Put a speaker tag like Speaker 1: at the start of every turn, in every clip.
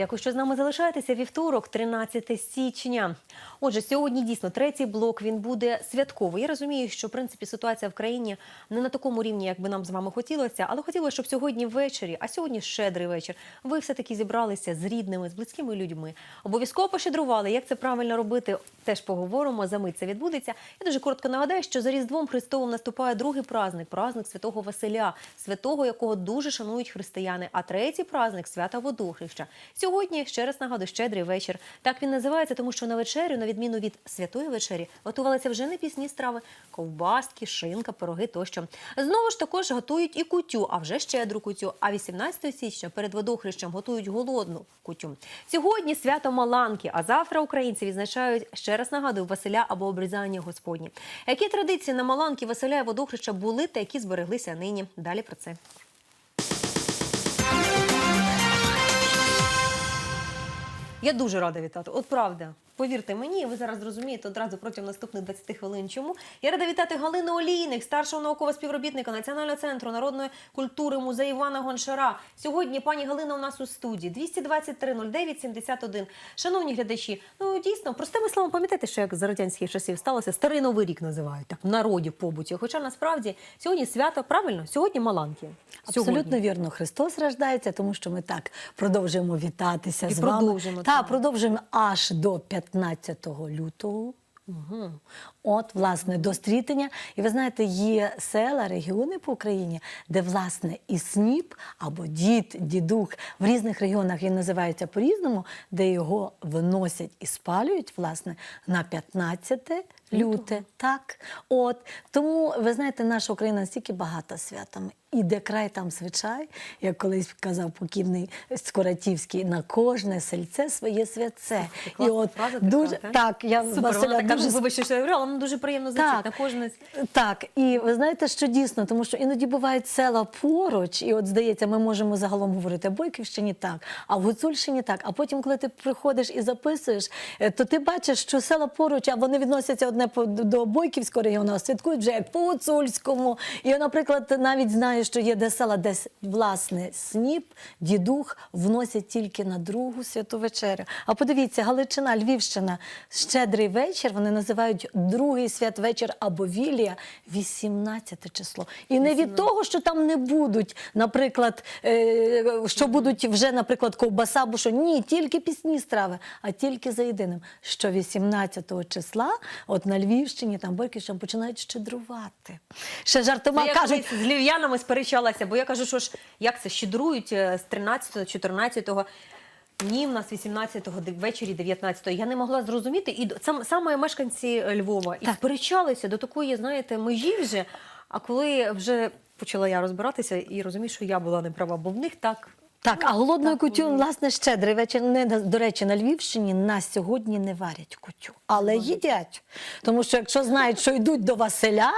Speaker 1: Дякую, що з нами залишаєтеся. Вівторок, 13 січня. Отже, сьогодні дійсно третій блок. Він буде святковий. Я розумію, що в принципі ситуація в країні не на такому рівні, як би нам з вами хотілося, але хотілося, щоб сьогодні ввечері, а сьогодні щедрий вечір. Ви все таки зібралися з рідними, з близькими людьми. Обов'язково пощедрували. Як це правильно робити? Теж поговоримо. За мить це відбудеться. Я дуже коротко нагадаю, що за Різдвом Христовим наступає другий праздник праздник Святого Василя, святого, якого дуже шанують християни. А третій праздник свята Водохреща. Сьогодні ще раз нагадую, щедрий вечір. Так він називається, тому що на вечерю, на відміну від святої вечері, готувалися вже не пісні страви, ковбаски, шинка, пироги тощо. Знову ж також готують і кутю, а вже щедру кутю. А 18 січня перед водохрещем готують голодну кутю. Сьогодні свято Маланки, а завтра українці відзначають ще раз нагадую Василя або обрізання Господні. Які традиції на Маланки Василя і водохреща були та які збереглися нині? Далі про це. Я дуже рада вітати. От правда. Повірте мені, ви зараз зрозумієте одразу протягом наступних 20 хвилин. Чому я рада вітати Галину Олійник, старшого наукового співробітника Національного центру народної культури музею Івана Гончара. Сьогодні пані Галина у нас у студії 223 09 71. Шановні глядачі, ну дійсно простими словами, пам'ятаєте, що як за радянських часів сталося старий новий рік називають так в народі в побуті. Хоча насправді сьогодні свято правильно, сьогодні Маланки.
Speaker 2: Абсолютно вірно. Христос рождається, тому що ми так продовжуємо вітатися
Speaker 1: І
Speaker 2: з вами.
Speaker 1: продовжимо,
Speaker 2: Та, продовжуємо аж до 15 лютого. От, власне, до стрітення. І ви знаєте, є села, регіони по Україні, де, власне, і сніп або дід, дідух в різних регіонах він називається по-різному, де його виносять і спалюють, власне, на 15 люте. Так. От. Тому, ви знаєте, наша Україна настільки багата святами. І де край там звичай, як колись казав покійний Скоратівський, на кожне сельце своє святце.
Speaker 1: Це
Speaker 2: І от
Speaker 1: фраза
Speaker 2: дуже
Speaker 1: так?
Speaker 2: так, я
Speaker 1: Супер,
Speaker 2: Василя
Speaker 1: вона така,
Speaker 2: дуже
Speaker 1: ну, вибачте, що я говорю, але вона дуже приємно звучить
Speaker 2: Так.
Speaker 1: на кожне.
Speaker 2: Так, і ви знаєте, що дійсно, тому що іноді бувають села поруч, і от здається, ми можемо загалом говорити а Бойківщині так, а в Гуцульщині так. А потім, коли ти приходиш і записуєш, е, то ти бачиш, що села поруч, а вони відносяться одне по- до Бойківського регіону, а святкують вже як по Гуцульському. І, наприклад, навіть знаю, що є де села, де власне сніп, дідух вносять тільки на другу святу вечерю. А подивіться, Галичина, Львівщина, щедрий вечір. Вони називають другий святвечір або вілія 18 число. І не від того, що там не будуть, наприклад, е, що будуть вже, наприклад, ковбаса, бо що ні, тільки пісні страви, а тільки за єдиним, що 18 числа, от на Львівщині, там Бойківщина починають щедрувати. Ще жартома
Speaker 1: я
Speaker 2: кажуть.
Speaker 1: з львів'янами сперечалася, бо я кажу, що ж як це щедрують е, з 13-го, 14-го. Ні, в нас 18-го ввечері 19-го. Я не могла зрозуміти. І сам, саме мешканці Львова і
Speaker 2: Так.
Speaker 1: сперечалися до такої, знаєте, межі вже. А коли вже почала я розбиратися і розумію, що я була не права, бо в них так.
Speaker 2: Так, а голодною кутю, власне, щедрий вечір. Не до речі, на Львівщині на сьогодні не варять кутю, але їдять. Тому що якщо знають, що йдуть до Василя,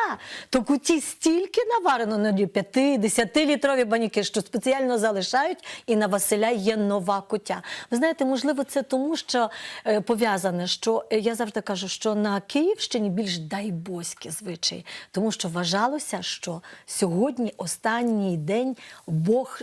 Speaker 2: то куті стільки наварено на 5-10 літрові баняки, що спеціально залишають, і на Василя є нова кутя. Ви знаєте, можливо, це тому, що е, пов'язане, що е, я завжди кажу, що на Київщині більш дайбоські звичаї, тому що вважалося, що сьогодні останній день Бог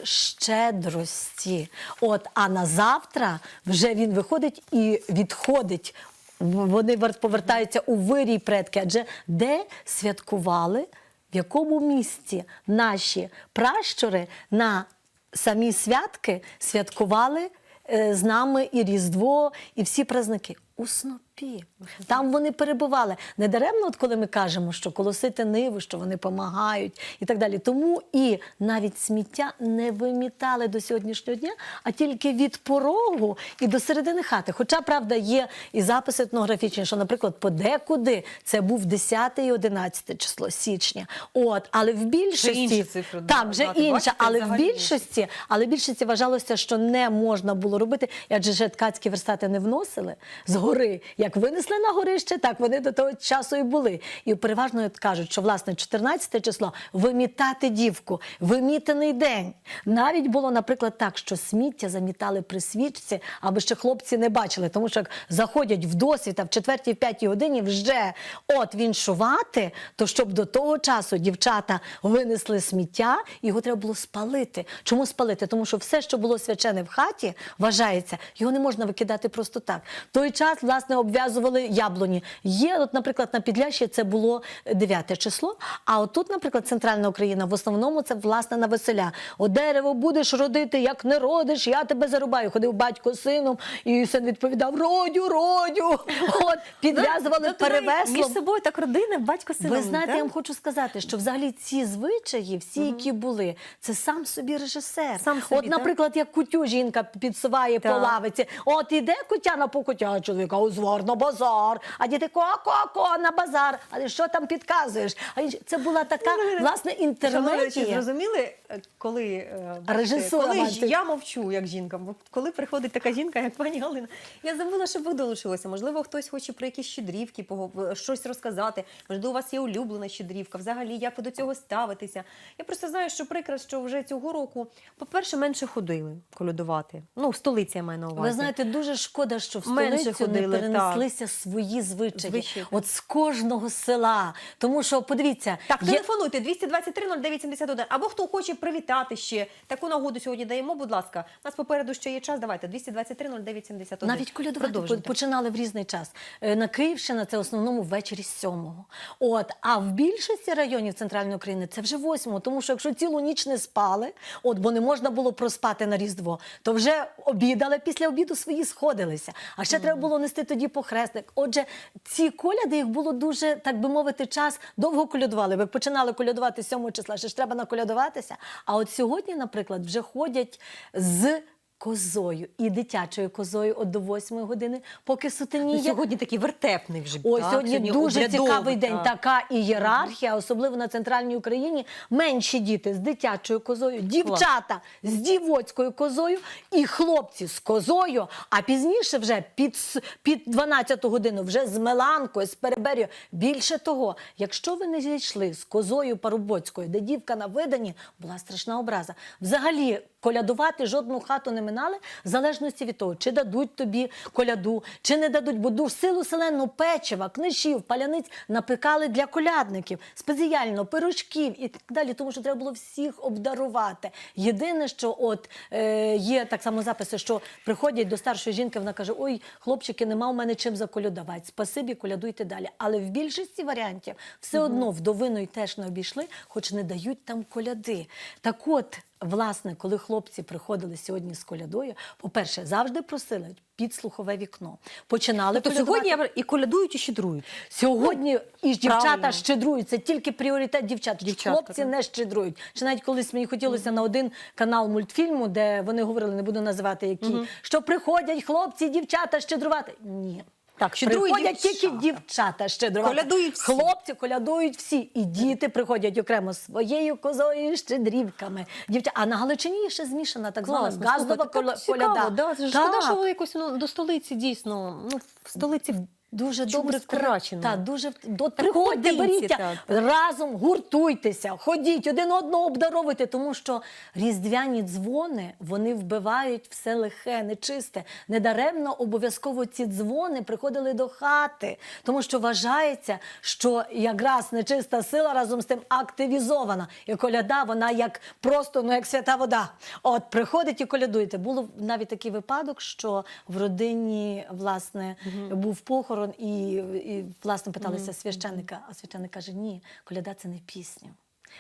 Speaker 2: щедрості. От, а на завтра вже він виходить і відходить. Вони повертаються у вирій предки, адже де святкували, в якому місці наші пращури на самі святки святкували е, з нами і Різдво, і всі праздники у снопі. Там вони перебували. Не даремно, от коли ми кажемо, що колосити ниву, що вони допомагають і так далі. Тому і навіть сміття не вимітали до сьогоднішнього дня, а тільки від порогу і до середини хати. Хоча, правда, є і записи етнографічні, що, наприклад, подекуди це був 10 і 11 число січня. От, але в більшості
Speaker 1: цифри
Speaker 2: так, вже інша,
Speaker 1: Бачите,
Speaker 2: але в більшості, але в більшості вважалося, що не можна було робити, адже же ткацькі верстати не вносили. Згодом гори. Як винесли на горище, так вони до того часу і були. І переважно кажуть, що власне 14 число вимітати дівку, вимітаний день. Навіть було, наприклад, так, що сміття замітали при свічці, аби ще хлопці не бачили, тому що як заходять в досвід, а в 4-5 годині вже от віншувати, то щоб до того часу дівчата винесли сміття, його треба було спалити. Чому спалити? Тому що все, що було свячене в хаті, вважається, його не можна викидати просто так. В той час, власне, обв'язували яблуні. Є, от, наприклад, на Підлящі це було 9 число, а от тут, наприклад, центральна Україна, в основному це власне на веселя. От дерево будеш родити, як не родиш, я тебе зарубаю. Ходив батько з сином, і син відповідав: Родю, родю. От підв'язували
Speaker 1: Тобто
Speaker 2: перевеслом.
Speaker 1: Між собою так родини, батько сином.
Speaker 2: Ви знаєте,
Speaker 1: так?
Speaker 2: я вам хочу сказати, що взагалі ці звичаї, всі, які були, це сам собі режисер.
Speaker 1: Сам собі,
Speaker 2: От, наприклад, як кутю жінка підсуває
Speaker 1: Так.
Speaker 2: по лавиці. От іде кутя на покутя, а чоловіка узвар на базар, а діти ко-ко-ко на базар. Але що там підказуєш? А це була така власне
Speaker 1: Шановні
Speaker 2: інтермедія.
Speaker 1: зрозуміли, е, коли, е,
Speaker 2: Режисура
Speaker 1: коли ж
Speaker 2: маєте.
Speaker 1: я мовчу як жінка, бо коли приходить така жінка, як пані Галина, я забула, щоб ви долучилися. Можливо, хтось хоче про якісь щедрівки, щось розказати. Можливо, у вас є улюблена щедрівка. Взагалі, як ви до цього ставитеся? Я просто знаю, що прикро, що вже цього року, по-перше, менше ходили колядувати. Ну, в столиці я маю на увазі.
Speaker 2: Ви знаєте, дуже шкода, що в
Speaker 1: Менше
Speaker 2: столицю
Speaker 1: ходили,
Speaker 2: не перенеслися свої звичаї.
Speaker 1: Звичаї.
Speaker 2: От з кожного села. Тому що, подивіться,
Speaker 1: Так,
Speaker 2: є-
Speaker 1: телефонуйте 223 0971. Або хто хоче привітати ще. Таку нагоду сьогодні даємо, будь ласка. У нас попереду ще є час. Давайте 223 0971.
Speaker 2: Навіть колядувати починали в різний час. Е, На Київщина це в основному ввечері з сьомого. От, а в більшості районів центральної України це вже восьмого. Тому що якщо цілу ніч не спали, от бо не можна було проспати на Різдво, то вже обідали після обіду свої сходилися. А ще треба було нести тоді похресник. Отже, ці коляди їх було дуже, так би мовити, час довго колядували. Ви починали колядувати 7 числа, ще ж треба наколядуватися. А от сьогодні, наприклад, вже ходять з. Козою і дитячою козою от до 8 години, поки
Speaker 1: Ну,
Speaker 2: сутеніє.
Speaker 1: Сьогодні такий вертепний вже.
Speaker 2: Ось
Speaker 1: так,
Speaker 2: сьогодні дуже
Speaker 1: обрядовий,
Speaker 2: цікавий день. Така ієрархія, особливо на центральній Україні. Менші діти з дитячою козою, дівчата з дівоцькою козою і хлопці з козою. А пізніше, вже під, під 12 годину, вже з Меланкою, з Перебер'ю. Більше того, якщо ви не зійшли з козою Парубоцькою, де дівка на видані, була страшна образа. Взагалі. Колядувати жодну хату не минали, в залежності від того, чи дадуть тобі коляду, чи не дадуть, бо ду- силу селену печива, книжів, паляниць напекали для колядників, спеціально пирожків і так далі, тому що треба було всіх обдарувати. Єдине, що от е, є так само записи, що приходять до старшої жінки, вона каже: Ой, хлопчики, нема у мене чим заколядувати. Спасибі, колядуйте далі. Але в більшості варіантів все одно вдовиною теж не обійшли, хоч не дають там коляди. Так от. Власне, коли хлопці приходили сьогодні з колядою, по-перше, завжди просили підслухове вікно. Починали
Speaker 1: Тобто
Speaker 2: колядувати.
Speaker 1: сьогодні і колядують, і щедрують.
Speaker 2: Сьогодні і ж дівчата щедрують. Це тільки пріоритет дівчат.
Speaker 1: Дівчатка,
Speaker 2: Хлопці
Speaker 1: так.
Speaker 2: не щедрують. Чи навіть колись мені хотілося на один канал мультфільму, де вони говорили, не буду називати які, що приходять хлопці, дівчата щедрувати. Ні.
Speaker 1: Так, щедрують
Speaker 2: приходять
Speaker 1: дівчата.
Speaker 2: тільки дівчата щедрувати.
Speaker 1: Колядують всі.
Speaker 2: Хлопці колядують всі. І діти приходять окремо своєю козою і щедрівками. Дівча... А на Галичині є ще змішана так звана
Speaker 1: Класно,
Speaker 2: газдова
Speaker 1: слухайте,
Speaker 2: коля-
Speaker 1: так цікаво,
Speaker 2: коляда.
Speaker 1: Да,
Speaker 2: Так.
Speaker 1: шкода, що ви якось ну, до столиці дійсно. Ну, в столиці
Speaker 2: Дуже добре
Speaker 1: втрачено.
Speaker 2: Так, дуже до приходьте, беріть разом, гуртуйтеся, ходіть, один одного обдаровуйте, тому що різдвяні дзвони вони вбивають все лихе, нечисте. Недаремно обов'язково ці дзвони приходили до хати, тому що вважається, що якраз нечиста сила разом з тим активізована. І коляда, вона як просто ну як свята вода. От приходить і колядуєте. Було навіть такий випадок, що в родині власне був похорон, і, і власне питалися священника. А священник каже: ні, коляда це не пісня.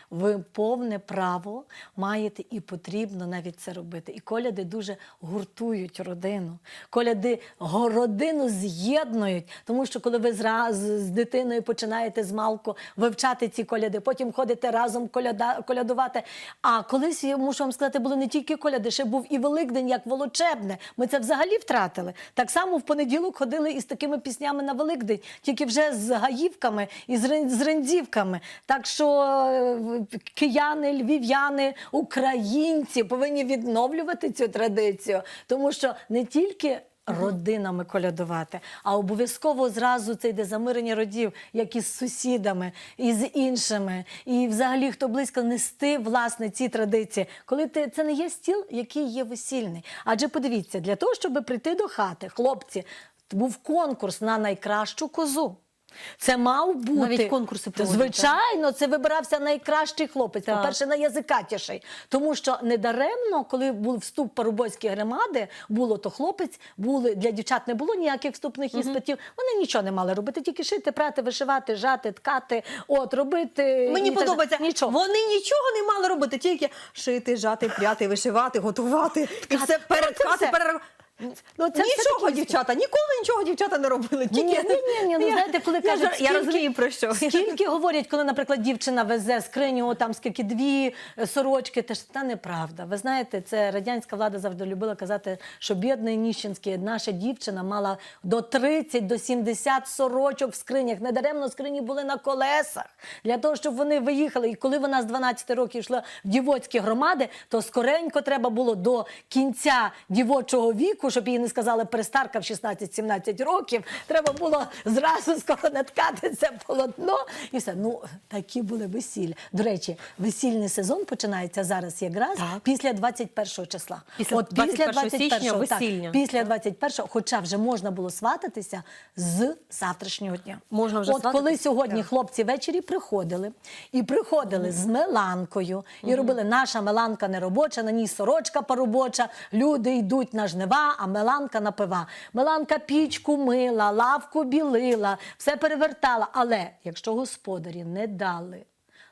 Speaker 2: Ви повне право маєте і потрібно навіть це робити. І коляди дуже гуртують родину. Коляди родину з'єднують, тому що коли ви зра- з, дитиною починаєте з малку вивчати ці коляди, потім ходите разом коляда, колядувати. А колись я мушу вам сказати, були не тільки коляди, ще був і Великдень, як волочебне. Ми це взагалі втратили. Так само в понеділок ходили із такими піснями на Великдень, тільки вже з гаївками і з рен- рендзівками. Так що е, кияни, львів'яни, українці повинні відновлювати цю традицію, тому що не тільки родинами колядувати. А обов'язково зразу це йде замирення родів, як із сусідами, і з іншими. І взагалі, хто близько нести власне ці традиції, коли ти це не є стіл, який є весільний. Адже подивіться, для того, щоб прийти до хати, хлопці, був конкурс на найкращу козу. Це мав бути
Speaker 1: Навіть конкурси проводять,
Speaker 2: Звичайно, це вибирався найкращий хлопець.
Speaker 1: Так.
Speaker 2: По-перше, найязикатіший. Тому що недаремно, коли був вступ парубойської громади, було то хлопець, були для дівчат не було ніяких вступних іспитів. Вони нічого не мали робити, тільки шити, прати, вишивати, жати, ткати, от робити.
Speaker 1: Мені
Speaker 2: і так-
Speaker 1: подобається.
Speaker 2: нічого.
Speaker 1: Вони нічого не мали робити, тільки шити, жати, пряти, вишивати, готувати. І все переткати,
Speaker 2: все. Ну, це
Speaker 1: нічого,
Speaker 2: такі
Speaker 1: дівчата, ніколи нічого дівчата не робили. Тільки...
Speaker 2: ні, ні, ні, ну
Speaker 1: Я-
Speaker 2: знаєте, коли
Speaker 1: я,
Speaker 2: кажуть,
Speaker 1: ж- я розумію про що.
Speaker 2: Скільки говорять, коли, наприклад, дівчина везе скриню, о, там скільки дві е, сорочки, теж та неправда. Ви знаєте, це радянська влада завжди любила казати, що бідний Ніщенський, наша дівчина мала до 30, до 70 сорочок в скринях. Недаремно скрині були на колесах для того, щоб вони виїхали. І коли вона з 12 років йшла в дівоцькі громади, то скоренько треба було до кінця дівочого віку, щоб їй не сказали перестарка в 16-17 років. Треба було зразу скоро це полотно і все. Ну такі були весілля. До речі, весільний сезон починається зараз якраз
Speaker 1: Так.
Speaker 2: після 21 числа.
Speaker 1: Після 21 січня весільня.
Speaker 2: Так, після 21, хоча вже можна було свататися з завтрашнього дня.
Speaker 1: Можна вже
Speaker 2: От коли сьогодні
Speaker 1: Так.
Speaker 2: хлопці ввечері приходили і приходили з меланкою, і робили наша меланка не робоча, на ній сорочка поробоча. Люди йдуть на жнива, а меланка напива. Меланка пічку мила, лавку білила, все перевертала. Але якщо господарі не дали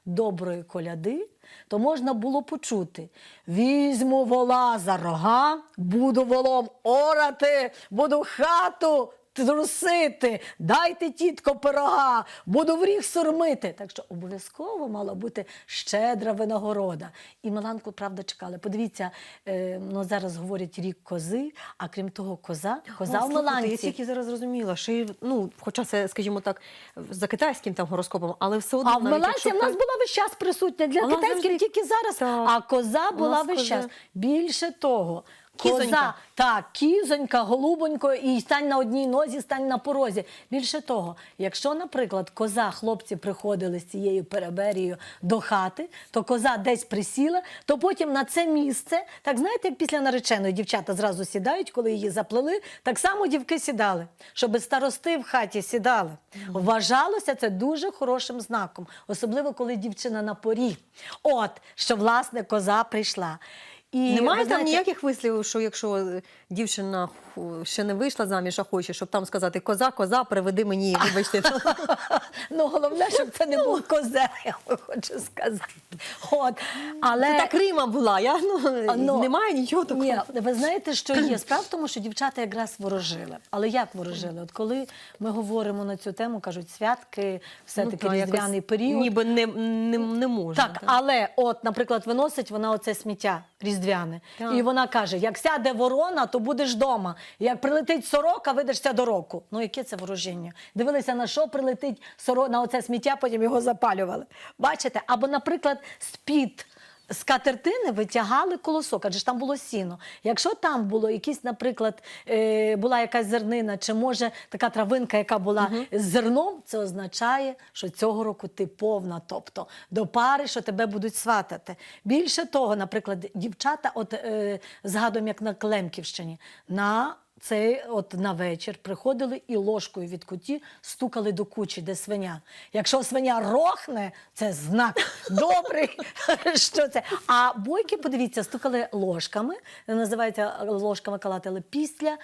Speaker 2: доброї коляди, то можна було почути: візьму вола за рога, буду волом орати, буду хату трусити, дайте тітко пирога, буду в ріг сурмити. Так що обов'язково мала бути щедра винагорода. І Миланку, правда, чекали. Подивіться, е, ну зараз говорять рік кози, а крім того, коза, коза в
Speaker 1: слухайте,
Speaker 2: Миланці.
Speaker 1: Я тільки зараз зрозуміла, що і, ну, хоча це, скажімо так, за китайським там гороскопом, але все одно
Speaker 2: А в
Speaker 1: навіть
Speaker 2: Миланці
Speaker 1: якщо
Speaker 2: в нас була весь час присутня для
Speaker 1: Вона
Speaker 2: китайських
Speaker 1: завжди-
Speaker 2: тільки зараз.
Speaker 1: Так.
Speaker 2: А коза була
Speaker 1: нас
Speaker 2: весь
Speaker 1: коза.
Speaker 2: час. Більше того.
Speaker 1: Кізонька.
Speaker 2: Коза, так, кізонька, голубонько, і стань на одній нозі, стань на порозі. Більше того, якщо, наприклад, коза, хлопці приходили з цією переберією до хати, то коза десь присіла, то потім на це місце, так знаєте, як після нареченої дівчата зразу сідають, коли її заплели, так само дівки сідали, щоб старости в хаті сідали. Вважалося це дуже хорошим знаком, особливо коли дівчина на порі. От, що власне коза прийшла. І,
Speaker 1: Немає там ніяких вислівів, що якщо е, дівчина ще не вийшла заміж, а хоче, щоб там сказати коза, коза, приведи мені, вибачте.
Speaker 2: Ну, головне, щоб це не був козел, я хочу сказати. От. Але
Speaker 1: Це так Рима була. Я, ну,
Speaker 2: ну,
Speaker 1: немає нічого такого.
Speaker 2: Ні, ви знаєте, що є? Справа в тому, що дівчата якраз ворожили. Але як ворожили? От коли ми говоримо на цю тему, кажуть, святки, все-таки
Speaker 1: Ну, та, якось
Speaker 2: різдвяний період.
Speaker 1: Ніби не, не, не можна.
Speaker 2: Так, але от, наприклад, виносить вона оце сміття різдвяне.
Speaker 1: Так.
Speaker 2: І вона каже: як сяде ворона, то будеш вдома. Як прилетить сорока, видашся до року. Ну, яке це ворожіння? Дивилися, на що прилетить сорока, на оце сміття, потім його запалювали. Бачите? Або, наприклад, з-під скатертини витягали колосок, адже ж там було сіно. Якщо там було якісь, наприклад, е, була якась зернина, чи може така травинка, яка була з зерном, це означає, що цього року ти повна, тобто до пари, що тебе будуть сватати. Більше того, наприклад, дівчата, от е, згадуємо, як на Клемківщині, на цей от на вечір приходили і ложкою від куті стукали до кучі, де свиня. Якщо свиня рохне, це знак добрий. що це? А бойки, подивіться, стукали ложками, називається ложками калатили після.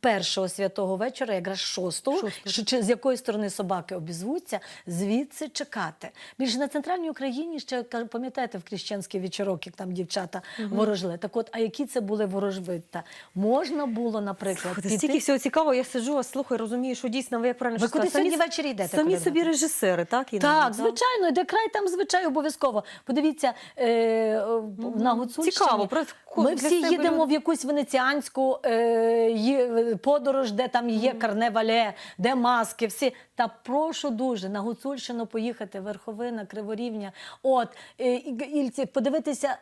Speaker 2: Першого святого вечора, якраз шостого, що з якої сторони собаки обізвуться, звідси чекати. Більше на центральній Україні ще пам'ятаєте в крещенський вечорок, як там дівчата ворожили. Так от, а які це були ворожвита? Можна було, наприклад,
Speaker 1: Слухайте,
Speaker 2: піти...
Speaker 1: стільки всього цікавого, я сиджу, слухаю, розумію, що дійсно ви як правильно
Speaker 2: Ви куди сьогодні ввечері йдете
Speaker 1: Самі собі режисери, так? Інна?
Speaker 2: Так, звичайно, де край там звичай обов'язково. Подивіться е, е, на Гуцульщині.
Speaker 1: Цікаво, про-
Speaker 2: Ми всі їдемо в якусь венеціанську е, подорож, де там є карневале, де маски. Всі та прошу дуже на Гуцульщину поїхати, Верховина, Криворівня. От е, і- Ільці, подивитися.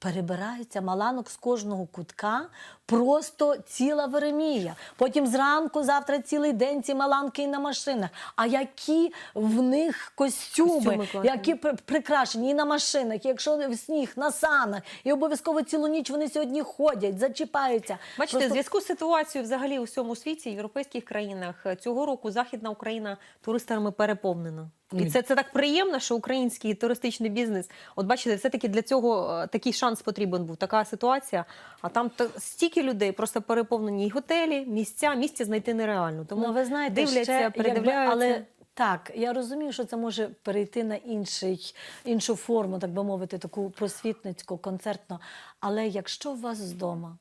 Speaker 2: Перебираються маланок з кожного кутка, просто ціла Веремія. Потім зранку, завтра цілий день ці маланки і на машинах. А які в них костюми,
Speaker 1: Костюми
Speaker 2: які пр- прикрашені і на машинах, і якщо в сніг, на санах, і обов'язково цілу ніч вони сьогодні ходять, зачіпаються.
Speaker 1: Бачите,
Speaker 2: Просто-
Speaker 1: в зв'язку з ситуацією взагалі у всьому світі, в європейських країнах цього року Західна Україна туристами переповнена. І це, це так приємно, що український туристичний бізнес, от бачите, все-таки для цього е, такий шанс потрібен був, така ситуація. А там та- стільки людей, просто переповнені і готелі, місця, місця знайти нереально. Тому
Speaker 2: ну, ви знаєте,
Speaker 1: дивляться,
Speaker 2: ще, якби, але так, я розумію, що це може перейти на інший, іншу форму, так би мовити, таку просвітницьку, концертну. Але якщо у вас вдома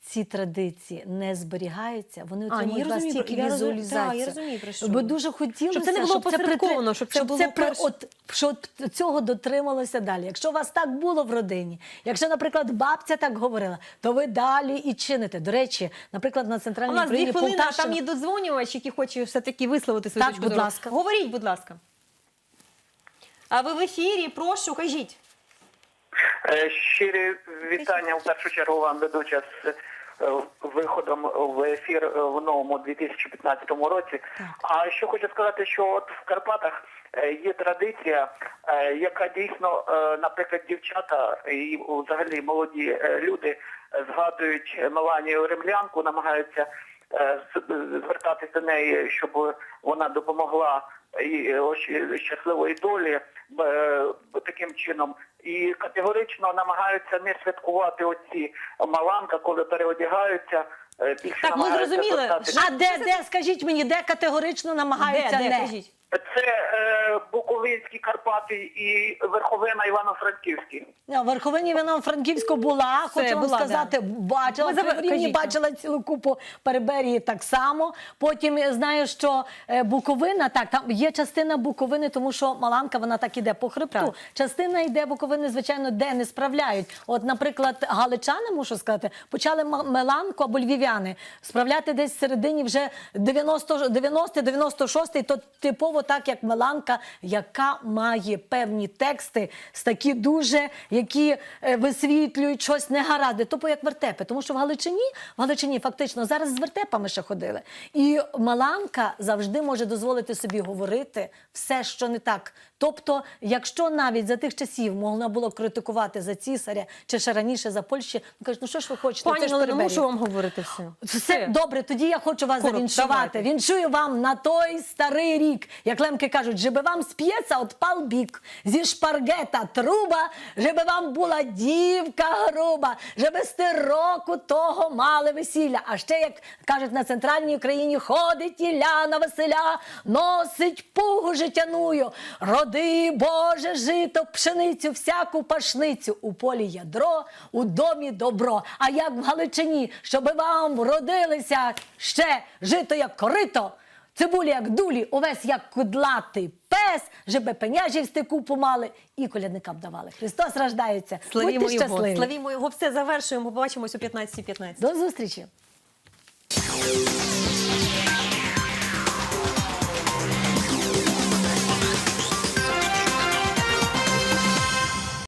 Speaker 2: ці традиції не зберігаються, вони отримують вас тільки візуалізацію.
Speaker 1: я розумію, про що
Speaker 2: Бо дуже хотілося,
Speaker 1: Щоб це не було посередковано, щоб це було
Speaker 2: от, щоб цього дотрималося далі. Якщо у вас так було в родині, якщо, наприклад, бабця так говорила, то ви далі і чините. До речі, наприклад, на
Speaker 1: У
Speaker 2: центральній
Speaker 1: нас дві хвилини,
Speaker 2: Полтавщина-
Speaker 1: там є додзвонювач, який хоче все-таки висловити свою
Speaker 2: Так, будь ласка.
Speaker 1: Говоріть, будь ласка. А ви в ефірі, прошу, кажіть.
Speaker 3: Е, Щирі вітання в першу чергу вам ведуча з е, виходом в ефір е, в новому 2015 році. А що хочу сказати, що от в Карпатах є традиція, яка дійсно, наприклад, дівчата і взагалі молоді люди згадують Меланію Ремлянку, намагаються звертатись до неї, щоб вона допомогла щасливої долі е, таким чином. І категорично намагаються не святкувати оці маланка, коли переодягаються. е, Більше
Speaker 1: Так, ми зрозуміли.
Speaker 2: А де, де, скажіть мені, де категорично намагаються
Speaker 1: Де, де,
Speaker 2: не?
Speaker 1: кажіть.
Speaker 3: Це е, Буковинські Карпати і Верховина Івано-Франківські.
Speaker 2: В Верховині вона франківську була,
Speaker 1: Все,
Speaker 2: хочу вам
Speaker 1: була,
Speaker 2: сказати, бачила.
Speaker 1: Ми
Speaker 2: В Рівні бачила цілу купу Переберії так само. Потім я знаю, що е, Буковина, так, там є частина Буковини, тому що Маланка вона так іде по хребту.
Speaker 1: Так.
Speaker 2: Частина йде Буковини, звичайно, де не справляють. От, наприклад, галичани, мушу сказати, почали м- Меланку або львів'яни справляти десь в середині вже 90 90-96, то типово так, як Меланка, яка має певні тексти, з такі дуже, які е, висвітлюють щось негаразди, тобто як вертепи. Тому що в Галичині, в Галичині фактично зараз з вертепами ще ходили. І Маланка завжди може дозволити собі говорити все, що не так. Тобто, якщо навіть за тих часів можна було критикувати за цісаря чи ще раніше за Польщі, ну кажуть, ну що ж ви хочете?
Speaker 1: Пані
Speaker 2: ж
Speaker 1: Галина, мушу вам говорити все.
Speaker 2: Все добре, тоді я хочу вас
Speaker 1: Коротко,
Speaker 2: завіншувати.
Speaker 1: давайте.
Speaker 2: Віншую вам на той старий рік. Як лемки кажуть, жеби вам сп'ється отпал бік, зі шпаргета труба, жеби вам була дівка груба, жеби сти року того мали весілля. А ще, як кажуть на центральній Україні, ходить Іляна Василя, носить пугу життяную, роди Боже жито, пшеницю, всяку пашницю. У полі ядро, у домі добро. А як в Галичині, щоби вам вродилися ще жито як корито, цибулі як дулі, увесь як кудлатий пес, жеби пеняжі в стеку помали і колядникам давали. Христос рождається.
Speaker 1: Славімо
Speaker 2: Будьте
Speaker 1: його.
Speaker 2: щасливі.
Speaker 1: Славімо його. Все, завершуємо. Побачимось о 15.15.
Speaker 2: До зустрічі.